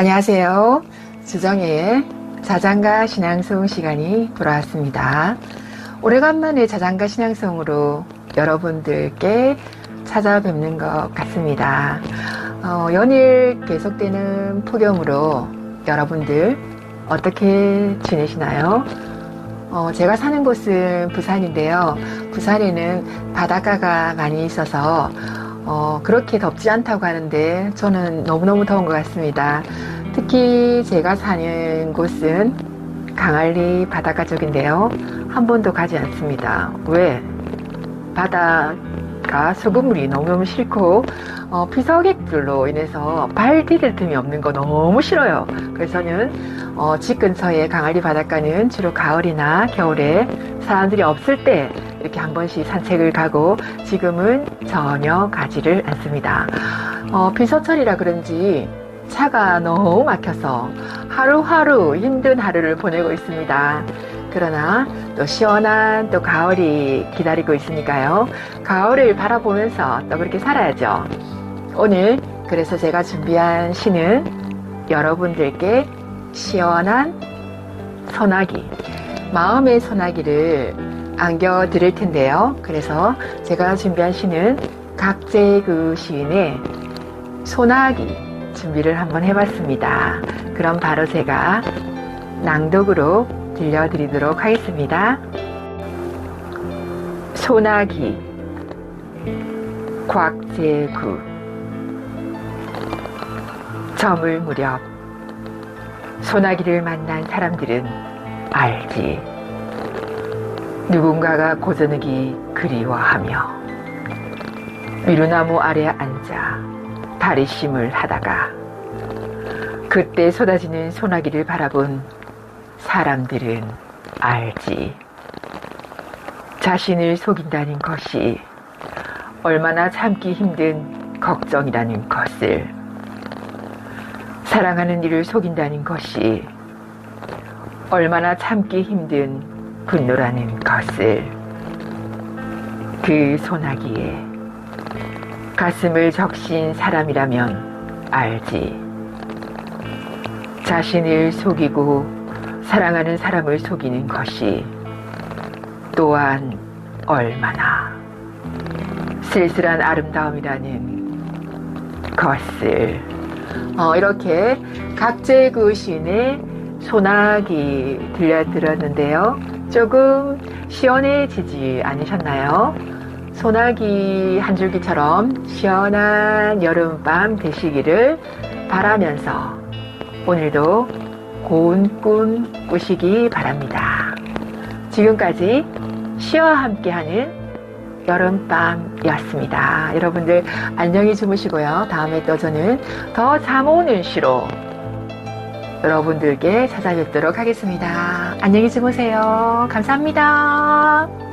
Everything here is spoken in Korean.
안녕하세요. 주정의 자장가 신앙송 시간이 돌아왔습니다. 오래간만에 자장가 신앙송으로 여러분들께 찾아뵙는 것 같습니다. 어, 연일 계속되는 폭염으로 여러분들 어떻게 지내시나요? 어, 제가 사는 곳은 부산인데요. 부산에는 바닷가가 많이 있어서 어, 그렇게 덥지 않다고 하는데 저는 너무너무 더운 것 같습니다. 특히 제가 사는 곳은 강할리 바닷가 쪽인데요. 한 번도 가지 않습니다. 왜? 바다가 소금물이 너무너무 싫고 어, 피서객들로 인해서 발 디딜 틈이 없는 거 너무 싫어요. 그래서 저는 어, 집 근처에 강할리 바닷가는 주로 가을이나 겨울에 사람들이 없을 때 이렇게 한 번씩 산책을 가고 지금은 전혀 가지를 않습니다. 어, 비서철이라 그런지 차가 너무 막혀서 하루하루 힘든 하루를 보내고 있습니다. 그러나 또 시원한 또 가을이 기다리고 있으니까요. 가을을 바라보면서 또 그렇게 살아야죠. 오늘 그래서 제가 준비한 시는 여러분들께 시원한 소나기, 마음의 소나기를 안겨 드릴 텐데요. 그래서 제가 준비한 시는 각재그 시인의 소나기 준비를 한번 해봤습니다. 그럼 바로 제가 낭독으로 들려드리도록 하겠습니다. 소나기 곽재구 저물 무렵 소나기를 만난 사람들은 알지. 누군가가 고저녁이 그리워하며 미루나무 아래 앉아 다리심을 하다가 그때 쏟아지는 소나기를 바라본 사람들은 알지. 자신을 속인다는 것이 얼마나 참기 힘든 걱정이라는 것을 사랑하는 이를 속인다는 것이 얼마나 참기 힘든 분노라는 것을 그 소나기에 가슴을 적신 사람이라면 알지. 자신을 속이고 사랑하는 사람을 속이는 것이 또한 얼마나 쓸쓸한 아름다움이라는 것을 어, 이렇게 각재구 시인의 소나기 들려드렸는데요. 조금 시원해지지 않으셨나요? 소나기 한 줄기처럼 시원한 여름밤 되시기를 바라면서 오늘도 고운 꿈 꾸시기 바랍니다. 지금까지 시와 함께하는 여름밤이었습니다. 여러분들 안녕히 주무시고요. 다음에 또 저는 더 잠 오는 시로 여러분들께 찾아뵙도록 하겠습니다. 안녕히 주무세요. 감사합니다.